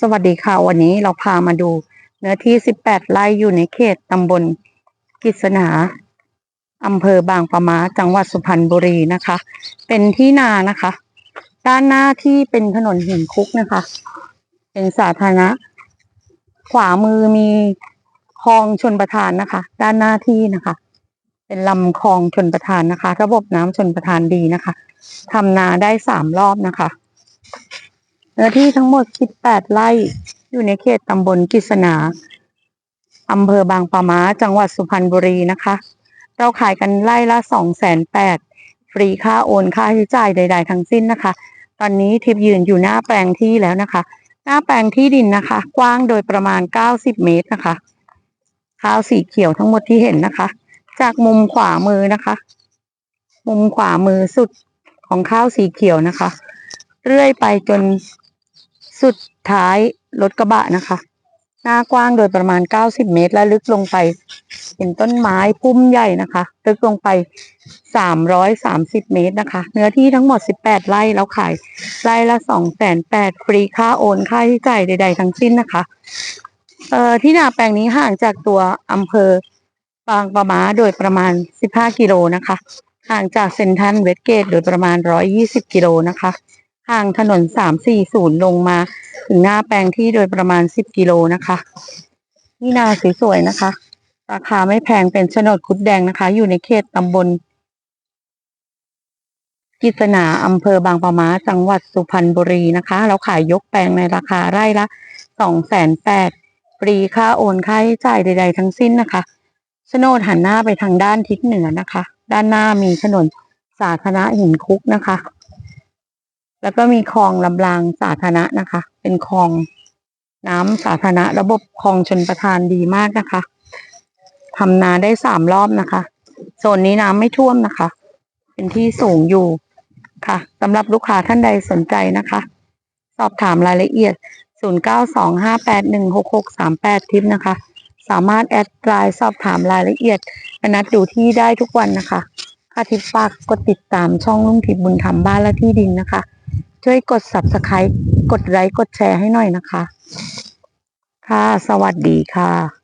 สวัสดีค่ะ วันนี้เราพามาดูเนื้อที่ 18 ไร่อยู่ในเขตตำบลกิษณาอำเภอบางปะมาจังหวัดสุพรรณบุรีนะคะ เป็นที่นานะคะ ด้านหน้าที่เป็นถนนหินคุกนะคะ เป็นสาธารณะ ขวามือมีคลองชนประทานนะคะ ด้านหน้าที่นะคะ เป็นลำคลองชนประทานนะคะ ระบบน้ำชนประทานดีนะคะทำนาได้สามรอบนะคะ เนื้อที่ทั้งหมด 18 ไร่ อยู่ในเขตตำบลกิษณาอำเภอบางปะมาจังหวัดสุพรรณบุรีนะคะ เราขายกันไร่ละ2 8 0 0 0ฟรีค่าโอนค่าใช้จ่ายใด ๆ ทั้งสิ้นนะคะ ตอนนี้ทิพย์ยืนอยู่หน้าแปลงที่แล้วนะคะ หน้าแปลงที่ดินนะคะ กว้างโดยประมาณ 90 เมตรนะคะ ข้าวสีเขียวทั้งหมดที่เห็นนะคะ จากมุมขวามือนะคะ มุมขวามือสุดของข้าวสีเขียวนะคะ เรื่อยไปจน สุดท้ายรถกระบะนะคะ หน้ากว้างโดยประมาณ 90 เมตร และลึกลงไป เป็นต้นไม้พุ่มใหญ่นะคะ ลึกลงไป 330 เมตรนะคะ เนื้อที่ทั้งหมด 18 ไร่แล้วขายไร่ละ2 8 0 0 0ฟรีค่าโอนค่าใช้จ่ายใด ๆ ทั้งสิ้นนะคะเอ่อที่นาแปลงนี้ห่างจากตัวอำเภอบางปะมาโดยประมาณ 15 กิโลนะคะ ห่างจากเซนทรันเวสเกตโดยประมาณ 120 กิโลนะคะ ห่างถนน 340 ลงมา ถึงหน้าแปลงที่โดยประมาณ 10 กิโลนะคะ นี่นาสวยๆนะคะ ราคาไม่แพงเป็นโฉนดคุดแดงนะคะ อยู่ในเขตตำบล กิษณาอำเภอบางปะมาจังหวัดสุพรรณบุรีนะคะ เราขายยกแปลงในราคาไร่ละสองแสนแปดฟรีค่าโอนค่าใช้จ่ายใด ๆ ทั้งสิ้นนะคะโฉนดหันหน้าไปทางด้านทิศเหนือนะคะ ด้านหน้ามีถนนสาธารณะหินคุกนะคะ แล้วก็มีคลองลำรางสาธารณะนะคะ เป็นคลองน้ำสาธารณะ ระบบคลองชนประทานดีมากนะคะทำนาได้สามรอบนะคะโซนนี้น้ำไม่ท่วมนะคะ เป็นที่สูงอยู่ค่ะสำหรับลูกค้าท่านใดสนใจนะคะ สอบถามรายละเอียด 0925816638 ทิปนะคะ สามารถแอดไลน์สอบถามรายละเอียดนัดดูที่ได้ทุกวันนะคะ ค่าทิปฝากกดติดตามช่องลุงทิพย์บุญธรรมบ้านและที่ดินนะคะ ช่วยกด subscribe กดไลค์กดแชร์ให้หน่อยนะคะ ค่ะ สวัสดีค่ะ